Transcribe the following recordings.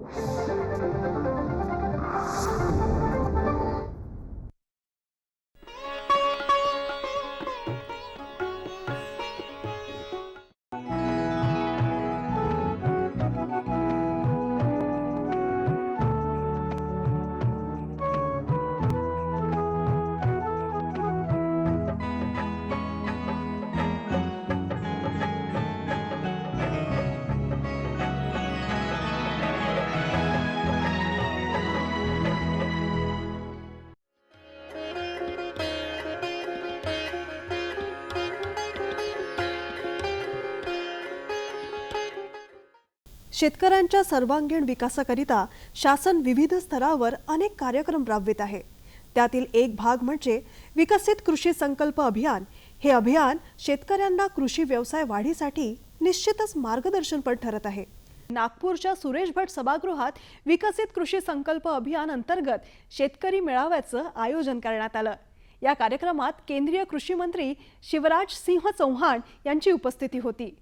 you शेतकऱ्यांच्या सर्वांगीण विकासाकरिता शासन विविध स्तरावर अनेक कार्यक्रम राबवित आहे. त्यातील एक भाग म्हणजे विकसित कृषी संकल्प अभियान. हे अभियान शेतकऱ्यांना कृषी व्यवसाय वाढीसाठी निश्चितच मार्गदर्शनपर ठरत आहे. नागपूरच्या सुरेश भट सभागृहात विकसित कृषी संकल्प अभियान अंतर्गत शेतकरी मेळाव्याचं आयोजन करण्यात आलं. या कार्यक्रमात केंद्रीय कृषी मंत्री शिवराज सिंह चौहान यांची उपस्थिती होती.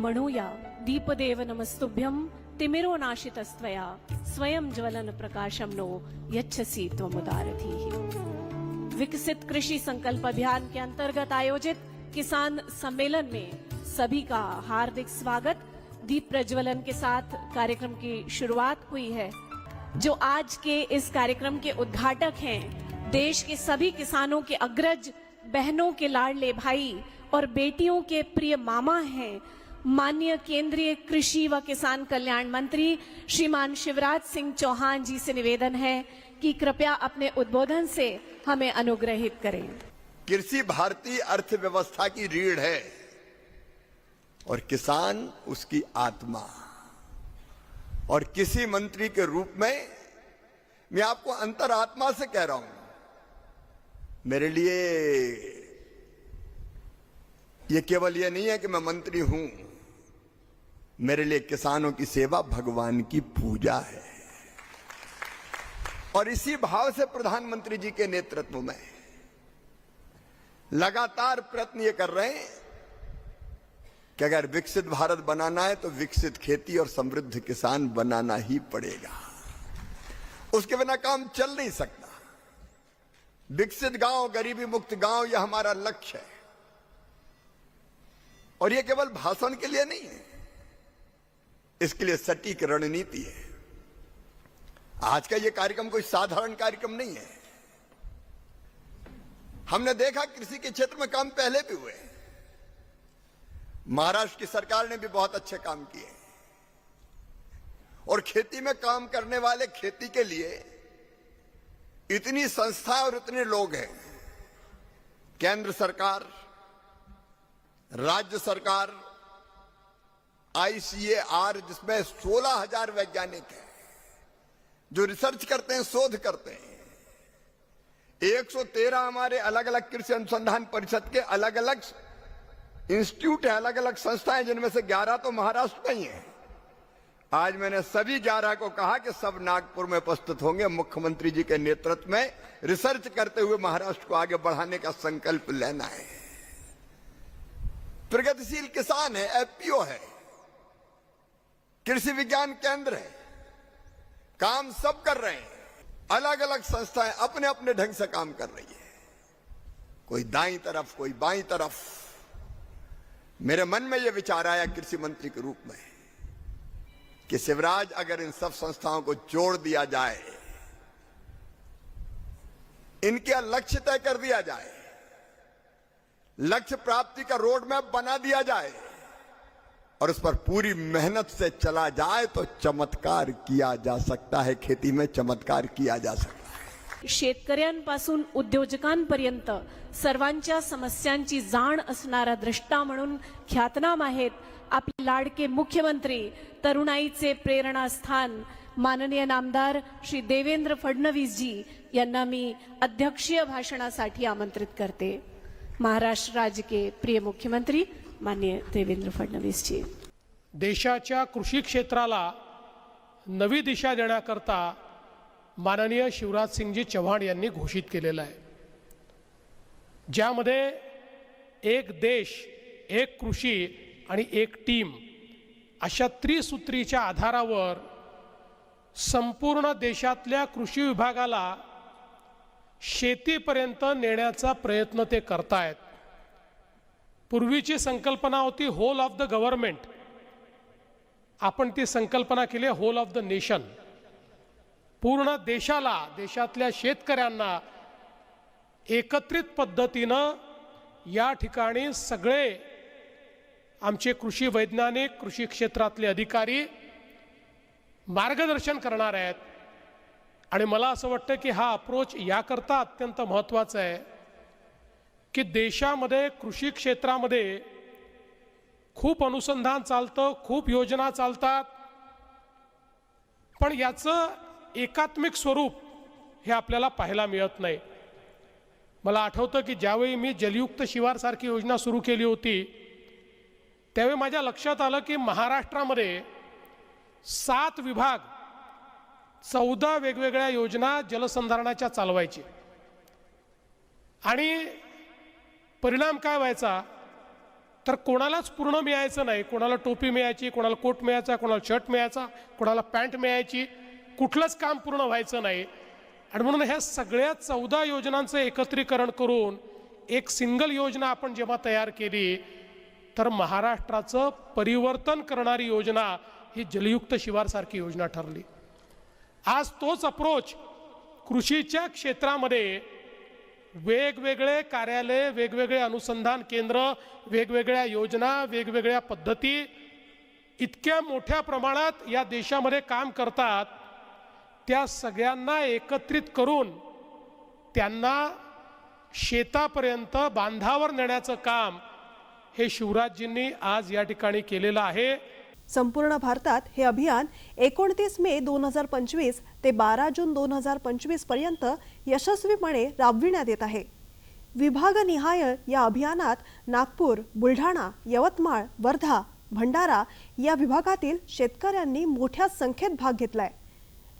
म्हणूया दीपदेव नमस्तुभ्यं, तिमिरो नाशितस्त्वया, स्वयं ज्वलन प्रकाशम नो यच्छसि त्वमुदारधीः। विकसित कृषि संकल्प अभियान के अंतर्गत आयोजित किसान सम्मेलन में सभी का हार्दिक स्वागत। दीप प्रज्वलन के साथ कार्यक्रम की शुरुआत हुई है। जो आज के इस कार्यक्रम के उद्घाटक हैं, देश के सभी किसानों के अग्रज, बहनों के लाडले भाई और बेटियों के प्रिय मामा हैं माननीय केंद्रीय कृषि व किसान कल्याण मंत्री श्रीमान शिवराज सिंह चौहान जी से निवेदन है कि कृपया अपने उद्बोधन से हमें अनुग्रहित करें। कृषि भारतीय अर्थव्यवस्था की रीढ़ है और किसान उसकी आत्मा। और किसी मंत्री के रूप में मैं आपको अंतरात्मा से कह रहा हूँ, मेरे लिए ये केवल ये नहीं है कि मैं मंत्री हूँ मेरे लिए किसानों की सेवा भगवान की पूजा है। और इसी भाव से प्रधानमंत्री जी के नेतृत्व में लगातार प्रयत्न ये कर रहे हैं कि अगर विकसित भारत बनाना है तो विकसित खेती और समृद्ध किसान बनाना ही पड़ेगा। उसके बिना काम चल नहीं सकता। विकसित गाँव, गरीबी मुक्त गाँव, यह हमारा लक्ष्य है। और यह केवल भाषण के लिए नहीं है। इसके लिए सटीक रणनीति है। आज का यह कार्यक्रम कोई साधारण कार्यक्रम नहीं है। हमने देखा कृषि के क्षेत्र में काम पहले भी हुए महाराष्ट्र की सरकार ने भी बहुत अच्छे काम किए और खेती में काम करने वाले खेती के लिए इतनी संस्था और इतने लोग हैं। केंद्र सरकार, राज्य सरकार आईसीएआर जिसमें 16,000 वैज्ञानिक हैं जो रिसर्च करते हैं शोध करते हैं। 113 हमारे अलग अलग कृषि अनुसंधान परिषद के अलग अलग इंस्टीट्यूट है अलग अलग संस्थाएँ जिनमें से 11 तो महाराष्ट्र में ही है। आज मैंने सभी 11 को कहा कि सब नागपुर में उपस्थित होंगे मुख्यमंत्री जी के नेतृत्व में रिसर्च करते हुए महाराष्ट्र को आगे बढ़ाने का संकल्प लेना है। प्रगतिशील किसान है एफपीओ है। कृषि विज्ञान केंद्र है। काम सब कर रहे हैं। अलग अलग संस्थाएँ अपने अपने ढंग से काम कर रही है। कोई दाई तरफ़, कोई बाई तरफ़। मेरे मन में यह विचार आया कृषि मंत्री के रूप में कि शिवराज अगर इन सब संस्थाओं को जोड़ दिया जाए, इनके लक्ष्य तय कर दिया जाए, लक्ष्य प्राप्ति का रोड मैप बना दिया जाए और उस पर पूरी मेहनत से चला जाए तो चमत्कार किया जा सकता है खेती में चमत्कार किया जा सकता है। शेतकऱ्यांपासून उद्योजकांपर्यंत सर्वांच्या समस्यांची जाण असणारा द्रष्टा म्हणून ख्यातनाम आहेत आपले लाडके मुख्यमंत्री तरुणाईचे प्रेरणास्थान. माननीय नामदार श्री देवेंद्र फडणवीस जी यांना मी अध्यक्षीय भाषणासाठी आमंत्रित करते. महाराष्ट्र राज्य के प्रिय मुख्यमंत्री माननीय देवेंद्र फडणवीसजी. देशाच्या कृषी क्षेत्राला नवी दिशा देण्याकरता माननीय शिवराजसिंगजी चव्हाण यांनी घोषित केलेलं आहे. ज्यामध्ये एक देश एक कृषी आणि एक टीम अशा त्रिसूत्रीच्या आधारावर संपूर्ण देशातल्या कृषी विभागाला शेतीपर्यंत नेण्याचा प्रयत्न ते करतायत. पूर्वीची संकल्पना होती होल ऑफ द गव्हर्नमेंट आपण ती संकल्पना केली होल ऑफ द नेशन पूर्ण देशाला देशातल्या शेतकऱ्यांना एकत्रित पद्धतीनं या ठिकाणी सगळे आमचे कृषी वैज्ञानिक कृषी क्षेत्रातले अधिकारी मार्गदर्शन करणार आहेत. आणि मला असं वाटतं की हा अप्रोच याकरता अत्यंत महत्त्वाचा आहे. की देशामध्ये कृषी क्षेत्रामध्ये खूप अनुसंधान चालतं खूप योजना चालतात. पण याचं एकात्मिक स्वरूप हे आपल्याला पाहायला मिळत नाही. मला आठवतं की ज्यावेळी मी जलयुक्त शिवारसारखी योजना सुरू केली होती त्यावेळी माझ्या लक्षात आलं की महाराष्ट्रामध्ये सात विभाग चौदा वेगवेगळ्या योजना जलसंधारणाच्या चालवायची. आणि परिणाम काय व्हायचा? तर कोणालाच पूर्ण मिळायचं नाही. कोणाला टोपी मिळायची कोणाला कोट मिळायचा कोणाला शर्ट मिळायचा कोणाला पॅन्ट मिळायची कुठलंच काम पूर्ण व्हायचं नाही. आणि म्हणून ह्या सगळ्या चौदा योजनांचं एकत्रीकरण करून एक सिंगल योजना आपण जेव्हा तयार केली तर महाराष्ट्राचं परिवर्तन करणारी योजना ही जलयुक्त शिवारसारखी योजना ठरली. आज तोच अप्रोच कृषीच्या क्षेत्रामध्ये वेगवेगळे कार्यालय वेगवेगळे अनुसंधान केंद्र वेगवेगळ्या योजना वेगवेगळ्या पद्धती इतक्या मोठ्या प्रमाणात या देशामध्ये काम करतात त्या सगळ्यांना एकत्रित करून त्यांना शेतापर्यंत बांधावर नेण्याचं काम हे शिवराजजींनी आज या ठिकाणी केलेलं आहे. संपूर्ण भारतात हे अभियान एकोणतीस मे दोन हजार पंचवीस ते बारा जून दोन हजार पंचवीसपर्यंत यशस्वीपणे राबविण्यात येत आहे. विभागनिहाय या अभियानात नागपूर बुलढाणा यवतमाळ वर्धा भंडारा या विभागातील शेतकऱ्यांनी मोठ्या संख्येत भाग घेतलाय.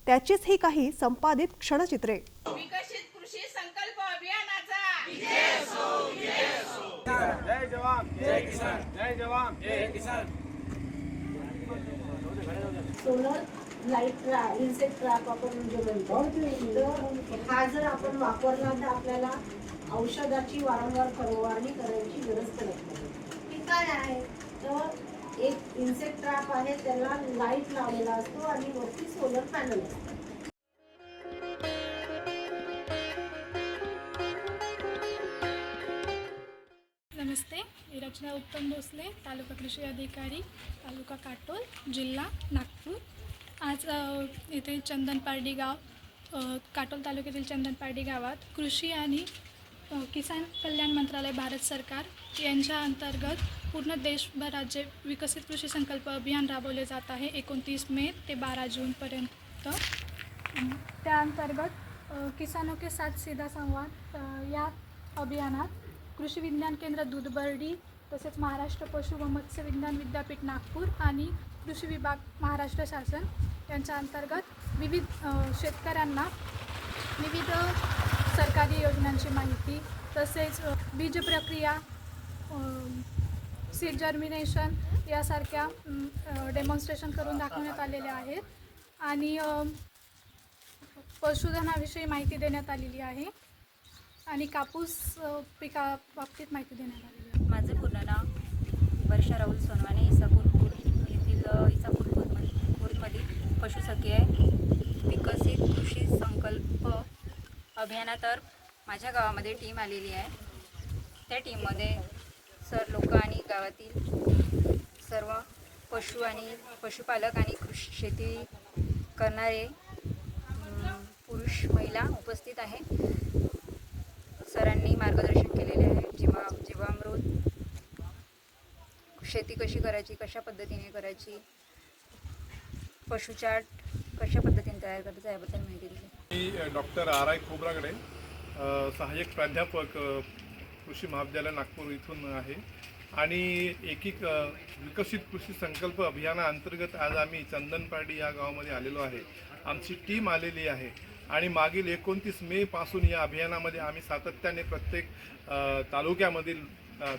त्याचीच ही काही संपादित क्षणचित्रे. विकसित कृषी संकल्प अभियानाचा. जय जवान जय किसान. जय जवान जय किसान. Solar light trap insect trap आपण जे म्हणतो तर हा जर आपण वापरला तर आपल्याला औषधाची वारंवार फवारणी करायची गरज पडत नाही. ती काय आहे? तर एक इन्सेक्ट ट्रॅप आहे त्याला लाइट लावलेला असतो आणि वरती सोलर पॅनल असतो. रचना उत्तम भोसले तालुका कृषी अधिकारी तालुका काटोल जिल्हा नागपूर. आज इथे चंदनपारडी गाव काटोल तालुक्यातील चंदनपारडी गावात कृषी आणि किसान कल्याण मंत्रालय भारत सरकार यांच्या अंतर्गत पूर्ण देशभरात जे विकसित कृषी संकल्प अभियान राबवले जात आहे. एकोणतीस मे ते बारा जूनपर्यंत त्या अंतर्गत किसानों के साथ सीधा संवाद या अभियानात कृषी विज्ञान केंद्र दूधबर्डी तसेच महाराष्ट्र पशु व मत्स्य विज्ञान विद्यापीठ नागपूर आणि कृषी विभाग महाराष्ट्र शासन यांच्या अंतर्गत विविध शेतकऱ्यांना विविध सरकारी योजनांची माहिती तसेच बीज प्रक्रिया सीड जर्मिनेशन यासारख्या डेमॉन्स्ट्रेशन करून दाखवण्यात आलेल्या आहेत आणि पशुधनाविषयी माहिती देण्यात आलेली आहे आणि कापूस पिका बाबतीत माहिती देण्यात आलेली आहे. माझं महाराष्ट्र राहुल सोनवाने इसापूरपूर येथील इसापूर इसापूरपूर पशुसखी आहे. विकसित कृषी संकल्प अभियानातर माझ्या गावामध्ये टीम आलेली आहे. त्या टीममध्ये सर लोक आणि गावातील सर्व पशु आणि पशुपालक आणि कृषी शेती करणारे पुरुष महिला उपस्थित आहे. सरांनी मार्गदर्शन केलेले आहे. जीवा जीवामृत शेती कशी करायची कशा पद्धतीने करायची? पशुचाट कशा पद्धतीने तयार करायचं याबद्दल माहिती दिली. मी डॉक्टर आर आय खोबरागडे सहाय्यक प्राध्यापक कृषी महाविद्यालय नागपूर इथून आहे. आणि एकीक विकसित कृषी संकल्प अभियानाअंतर्गत आज आम्ही चंदनपाडी या गावामध्ये आलेलो आहे. आमची टीम आलेली आहे. आणि मागील एकोणतीस मे पासून या अभियानामध्ये आम्ही सातत्याने प्रत्येक तालुक्यामधील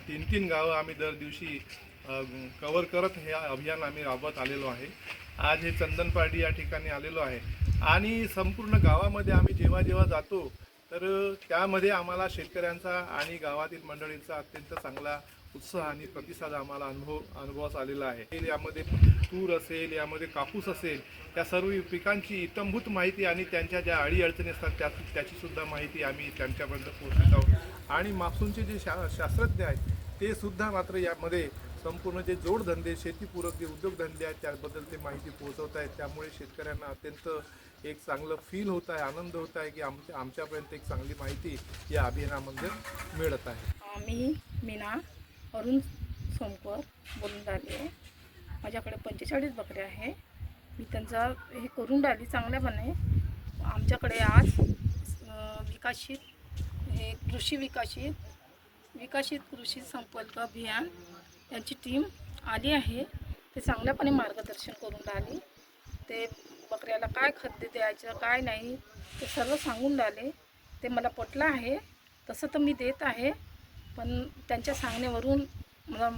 तीन तीन गावं आम्ही दर दिवशी कवर करत हे अभियान आम्ही राबवत आलेलो आहे. आज हे चंदनपार्टी या ठिकाणी आलेलो आहे. आणि संपूर्ण गावामध्ये आम्ही जेव्हा जेव्हा जातो तर त्यामध्ये आम्हाला शेतकऱ्यांचा आणि गावातील मंडळींचा अत्यंत चांगला उत्साह आणि प्रतिसाद आम्हाला अनुभव अनुभवास आलेला आहे. यामध्ये तूर असेल यामध्ये कापूस असेल या सर्व पिकांची इतंभूत माहिती आणि त्यांच्या ज्या अडीअडचणी असतात त्या त्याची सुद्धा माहिती आम्ही त्यांच्यापर्यंत पोहोचत आहोत. आणि मासूनचे जे शा शास्त्रज्ञ आहेत ते सुद्धा मात्र यामध्ये संपूर्ण जे जोडधंदे शेतीपूरक जे उद्योगधंदे आहेत त्याबद्दल ते माहिती पोहोचवत आहेत. त्यामुळे शेतकऱ्यांना अत्यंत एक चांगलं फील होत आहे आनंद होत आहे की आमच्या आमच्यापर्यंत एक चांगली माहिती या अभियानामध्ये मिळत आहे. मी मीना अरुण सोमकर बोलून राहिले माझ्याकडे पंचेचाळीस बकऱ्या आहे. मी त्यांचा हे करून राहिली चांगल्यापणे. आमच्याकडे आज विकसित हे कृषी विकसित विकसित कृषी संपर्क अभियान यांची टीम आली आहे. ते चांगल्यापणे मार्गदर्शन करून राहिली. ते बकऱ्याला काय खाद्य द्यायचं काय नाही ते सर्व सांगून राहिले. ते मला पटलं आहे. तसं तर मी देत आहे. पण त्यांच्या सांगण्यावरून मला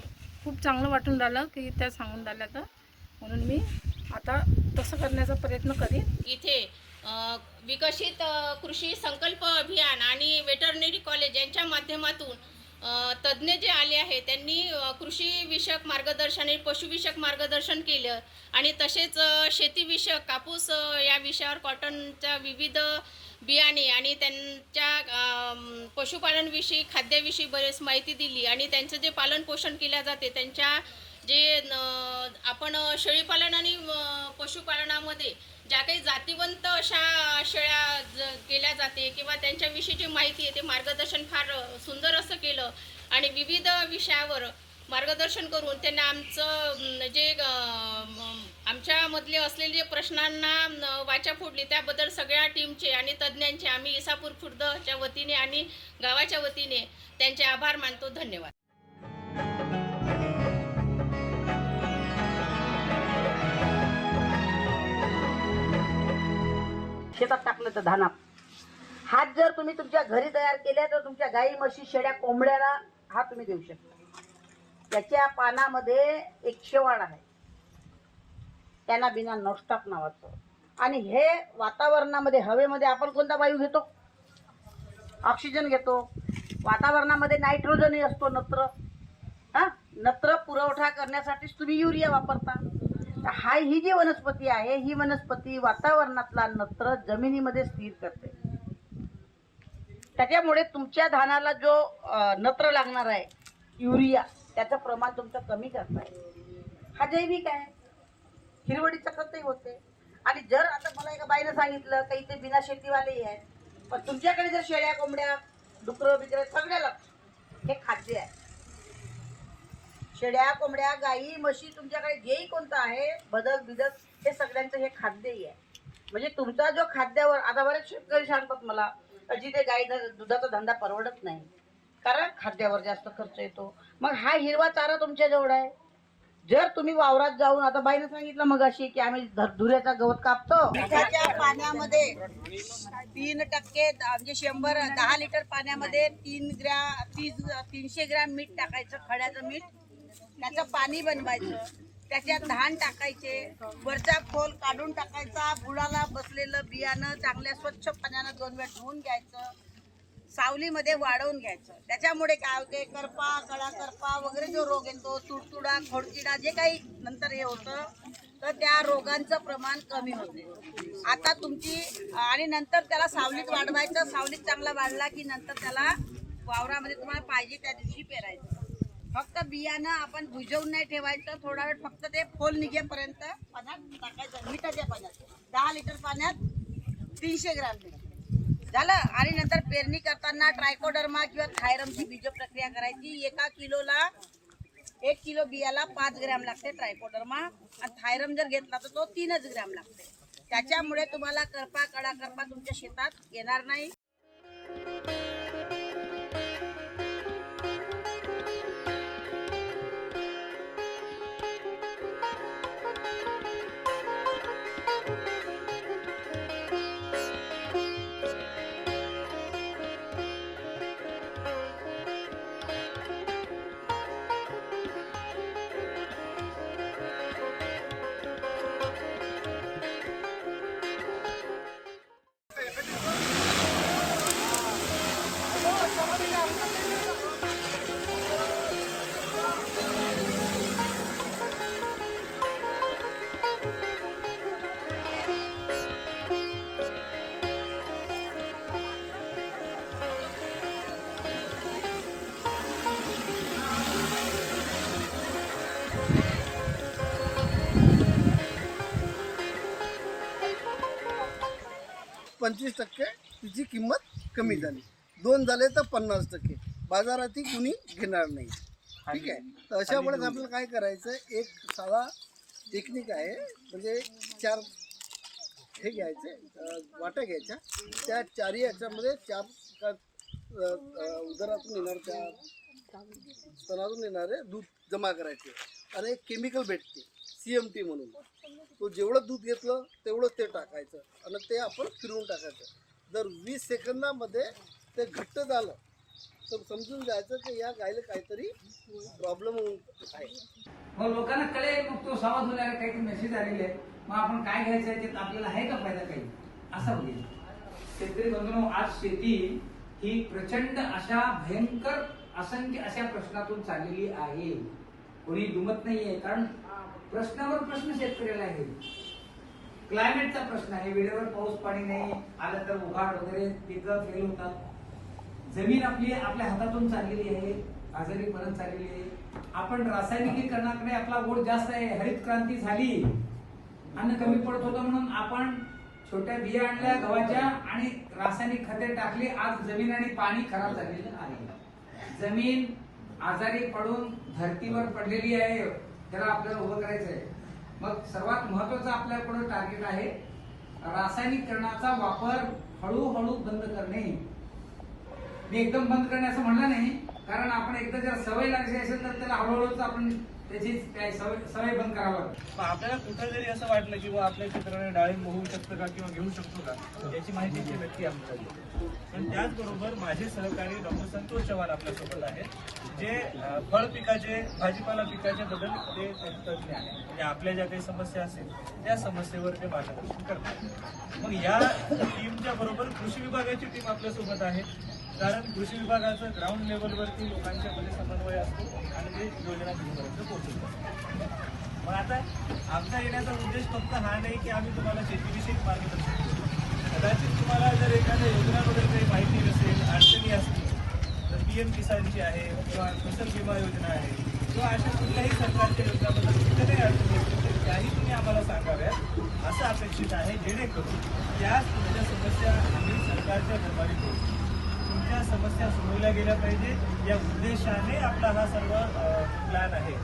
खूप चांगलं वाटून राहिलं की त्या सांगून राहिल्या तर म्हणून मी आता तसं करण्याचा प्रयत्न करीन. इथे विकसित कृषी संकल्प अभियान आणि वेटरनरी कॉलेज यांच्या माध्यमातून तज्ज्ञ जे आले आहेत त्यांनी कृषीविषयक मार्गदर्शन आणि पशुविषयक मार्गदर्शन केलं. आणि तसेच शेतीविषयक कापूस या विषयावर कॉटनच्या विविध बियाणे आणि त्यांच्या पशुपालनविषयी खाद्याविषयी बरेच माहिती दिली. आणि त्यांचं जे पालन पोषण केल्या जाते त्यांच्या जे आपण शेळीपालन आणि पशुपालनामध्ये ज्या काही जातीवंत अशा शेळ्या ज- केल्या जाते किंवा त्यांच्याविषयीची माहिती आहे ते मार्गदर्शन फार सुंदर असं केलं. आणि विविध विषयावर मार्गदर्शन करून त्यांना आमचं जे आमच्यामधले असलेले जे प्रश्नांना वाचा फोडली त्याबद्दल सगळ्या टीमचे आणि तज्ज्ञांचे आम्ही इसापूर खुर्दच्या वतीने आणि गावाच्या वतीने त्यांचे आभार मानतो. धन्यवाद. शेतात टाकलं तर धानात. हात जर तुम्ही तुमच्या घरी तयार केले तर तुमच्या गाई म्हशी शेड्या कोंबड्याला हा तुम्ही देऊ शकता. त्याच्या पानामध्ये एक शेवाळ आहे. त्यांना बिना नॉस्टॉप नावाचं. आणि हे वातावरणामध्ये हवेमध्ये आपण कोणता वायू घेतो? ऑक्सिजन घेतो. वातावरणामध्ये नायट्रोजनही असतो नत्र. हा? नत्र पुरवठा करण्यासाठीच तुम्ही युरिया वापरता. हा ही जी वनस्पती आहे ही वनस्पती वातावरणातला नत्र जमिनीमध्ये स्थिर करते. त्याच्यामुळे तुमच्या धानाला जो नत्र लागणार आहे युरिया त्याचं प्रमाण तुमचं कमी करताय हा जैविक आहे. हिरवडीचं खतही होते. आणि जर आता मला एका बाईनं सांगितलं का इथे बिना शेतीवालेही आहेत पण तुमच्याकडे जर शेळ्या कोंबड्या डुकरं बिकरं सगळ्याला हे खाद्य आहे. शेळ्या कोंबड्या गाई म्हशी तुमच्याकडे जेही कोणतं आहे? बदक बिदक हे सगळ्यांचं हे खाद्यही आहे. म्हणजे तुमचा जो खाद्यावर आता बरेच शेतकरी सांगतात मला जिथे गाई दुधाचा धंदा परवडत नाही. कारण खाद्यावर जास्त खर्च येतो. मग हा हिरवा चारा तुमच्या जवळ आहे. जर तुम्ही वावरात जाऊन आता बाईने सांगितलं मग अशी की आम्ही धुऱ्याचा गवत कापतो. मिठाच्या पाण्यामध्ये तीन टक्के म्हणजे शंभर दहा लिटर पाण्यामध्ये तीन ग्रॅम तीस तीनशे ग्रॅम मीठ टाकायचं खड्याचं मीठ. त्याचं पाणी बनवायचं त्याच्यात धान टाकायचे वरचा खोल काढून टाकायचा बुडाला बसलेलं बियाणं चांगल्या स्वच्छ पाण्यानं दोन वेळ धुवून घ्यायचं सावलीमध्ये वाढवून घ्यायचं. त्याच्यामुळे काय होते करपा कळा करपा वगैरे जो रोग येतो तुडतुडा खोडचिडा जे काही नंतर हे होतं तर त्या रोगांचं प्रमाण कमी होते. आता तुमची आणि नंतर त्याला सावलीत वाढवायचं सावलीत चांगला वाढला की नंतर त्याला वावरामध्ये तुम्हाला पाहिजे त्या दिवशी पेरायचं. फक्त बियाणं आपण भुजवून नाही ठेवायचं. थोडा वेळ फक्त ते फोल निघेपर्यंत पाण्यात टाकायचं. मिठाच्या पाण्यात. दहा लिटर पाण्यात तीनशे ग्रॅम झालं. आणि नंतर पेरणी करताना ट्रायकोडर्मा किंवा थायरमची बीज प्रक्रिया करायची. एका किलोला एक किलो बियाला पाच ग्रॅम लागते ट्रायकोडर्मा. आणि थायरम जर घेतला तर तो तीनच ग्रॅम लागते. त्याच्यामुळे तुम्हाला करपा कडा करपा तुमच्या शेतात येणार नाही. पंचवीस टक्के तिची किंमत कमी झाली. दोन झाले तर पन्नास टक्के. बाजारात कुणी घेणार नाही. ठीक आहे? तर अशा वेळेस आपल्याला काय करायचं एक साधा टेक्निक आहे. म्हणजे चार हे घ्यायचे वाट्या घ्यायच्या. त्या चारही याच्यामध्ये चार उदरातून येणार त्या स्तनातून येणारे दूध जमा करायचे. आणि एक केमिकल भेटते सी एम टी म्हणून. तो जेवढं दूध घेतलं तेवढंच ते टाकायचं. आणि ते आपण फिरवून टाकायचं. जर वीस सेकंदामध्ये ते घट्ट झालं. तर समजून जायचं की या गायला काहीतरी प्रॉब्लेम आहे. मग लोकांना कळेल मग तो संवाद होणार काहीतरी मेसेज आलेले आहे. मग आपण काय घ्यायचं आहे ते आपल्याला आहे का फायदा काही? असा होईल शेतकरी बंधू आज शेती ही प्रचंड अशा भयंकर असंख्य अशा प्रश्नातून चाललेली आहे. कोणी दुमत नाहीये. कारण प्रश्नावर प्रश्न शेतकऱ्याला आहे. क्लायमेटचा प्रश्न आहे. वेळेवर पाऊस पाणी नाही. आलं तर उघाड वगैरे पिकं फेल होतात. जमीन आपली आपल्या हातातून चाललेली आहे आजारी परत चाललेली आहे. आपण रासायनिकीकरणाकडे आपला ओढ जास्त आहे हरित क्रांती झाली. अन्न कमी पडत होतं म्हणून आपण छोट्या बिया आणल्या गव्हाच्या आणि रासायनिक खते टाकली. आज जमीन आणि पाणी खराब झालेलं आहे. जमीन आजारी पडून धरतीवर पडलेली आहे. त्याला आपल्याला उभं करायचं आहे. मग सर्वात महत्वाचं आपल्याकडं टार्गेट आहे रासायनिकरणाचा वापर हळूहळू बंद करणे. मी एकदम बंद करणे असं म्हणलं नाही. कारण आपण एकदा जर सवय लागली असेल तर त्याला हळूहळूच आपण त्याची सवय सवय बंद करावं आपल्याला कुठं जरी असं वाटलं की बुवा आपल्या चित्राने डाळिंब होऊ शकतो का किंवा घेऊ शकतो का याची माहिती ते व्यक्ती आमच्याकडे पण त्याचबरोबर माझे सहकारी डॉक्टर संतोष चव्हाण आपल्यासोबत आहेत जे फळ पिकाचे भाजीपाला पिकाच्या बदल ते तज्ज्ञ आहेत. म्हणजे आपल्या ज्या काही समस्या असेल त्या समस्येवर ते मार्गदर्शन करतात. मग या टीमच्या बरोबर कृषी विभागाची टीम आपल्यासोबत आहे. कारण कृषी विभागाचं ग्राउंड लेवलवरती लोकांच्या मध्ये समन्वय असतो आणि ते योजना तिथपर्यंत पोहोचवतात. मग आता आमचा येण्याचा उद्देश फक्त हा नाही की आम्ही तुम्हाला शेतीविषयी मार्गदर्शन करू. कदाचित तुम्हाला जर एखाद्या योजनाबद्दल काही माहिती नसेल अडचणी असतील तर पी एम किसानची आहे किंवा फसल विमा योजना आहे किंवा अशा कुठल्याही सरकारच्या योजनाबद्दल कुठल्या काही अडचणी असतील तर त्याही तुम्ही आम्हाला सांगाव्यात. असं अपेक्षित आहे. जेणेकरून त्याच तुमच्या समस्या आम्ही सरकारच्या दरबारी पोहोचू समस्या सोडवल्या गेल्या पाहिजे या उद्देशाने आपला हा सर्व प्लॅन आहे.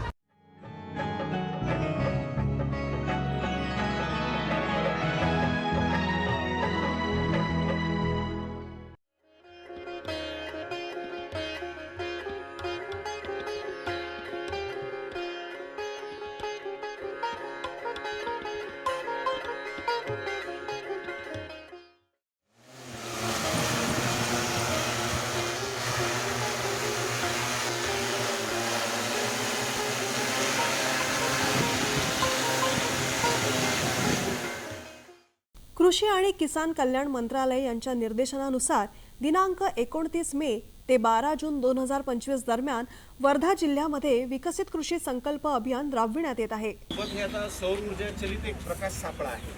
कृषी आणि किसान कल्याण मंत्रालय यांच्या निर्देशनानुसार दिनांक एकोणतीस मे ते बारा जून दोन हजार पंचवीस दरम्यान वर्धा जिल्ह्यामध्ये विकसित कृषी संकल्प अभियान राबविण्यात येत आहे. हे सौर ऊर्जा चलित एक प्रकाश सापळा आहे.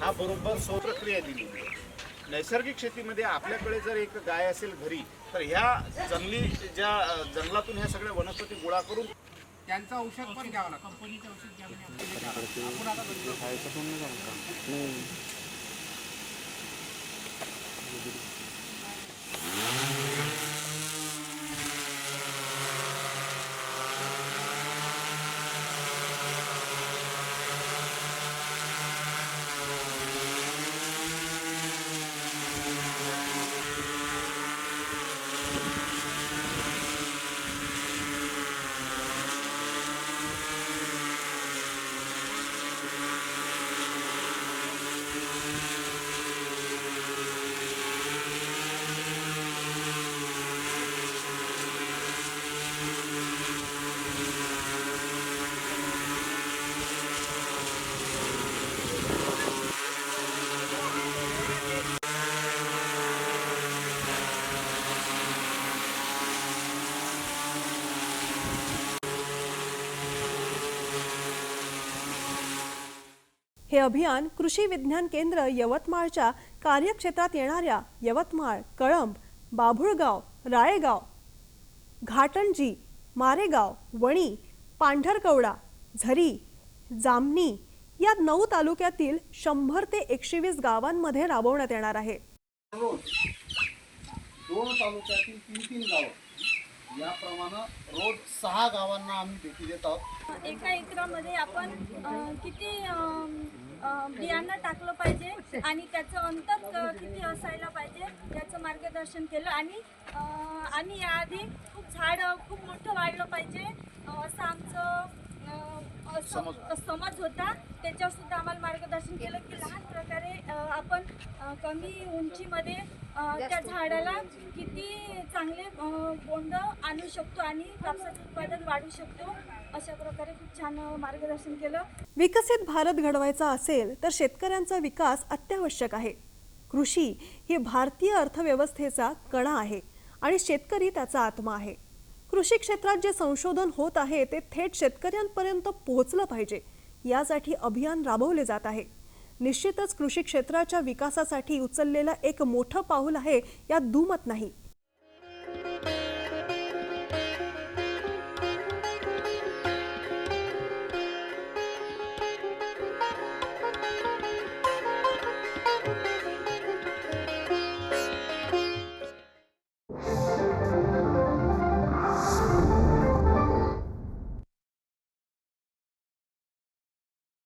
हा बरोबर सौर प्रक्रिया दिली नैसर्गिक शेतीमध्ये आपल्याकडे जर एक गाय असेल घरी तर ह्या जंगली ज्या जंगलातून ह्या सगळ्या वनस्पती गोळा करून त्यांचं औषध पण घ्यावं लागतं. कंपनीचं औषध घ्यावं आपण हे अभियान कृषी विज्ञान केंद्र यवतमाळच्या कार्यक्षेत्रात येणाऱ्या यवतमाळ कळंब बाभुळगाव राळेगाव घाटंजी मारेगाव वणी पांढरकवडा झरी जामणी या नऊ तालुक्यातील शंभर ते एकशे वीस गावांमध्ये राबवण्यात येणार आहे. दोन तालुक्यातील तीन तीन गावं. याप्रमाणे रोज सहा गावांना आम्ही भेटी देत आहोत. एका एकरामध्ये आपण किती बियाणं टाकलं पाहिजे आणि त्याचं अंतर किती असायला पाहिजे याचं मार्गदर्शन केलं. आणि आणि याआधी खूप झाड खूप मोठं वाढलं पाहिजे. असं आमचं समज. होता. त्याच्यावर सुद्धा आम्हाला मार्गदर्शन केलं की लहान प्रकारे आपण कमी उंचीमध्ये त्या झाडाला किती चांगले बोंड आणू शकतो आणि कापसाचं उत्पादन वाढू शकतो अशा प्रकारे खूप छान मार्गदर्शन केलं. विकसित भारत घडवायचा असेल तर शेतकऱ्यांचा विकास अत्यावश्यक आहे. कृषी ही भारतीय अर्थव्यवस्थेचा कणा आहे आणि शेतकरी त्याचा आत्मा आहे. कृषी क्षेत्रात जे संशोधन होत आहे ते थेट शेतकऱ्यांपर्यंत पोहोचलं पाहिजे. यासाठी अभियान राबवले जात आहे. निश्चितच कृषी क्षेत्राच्या विकासासाठी उचललेलं एक मोठं पाऊल आहे यात दुमत नाही.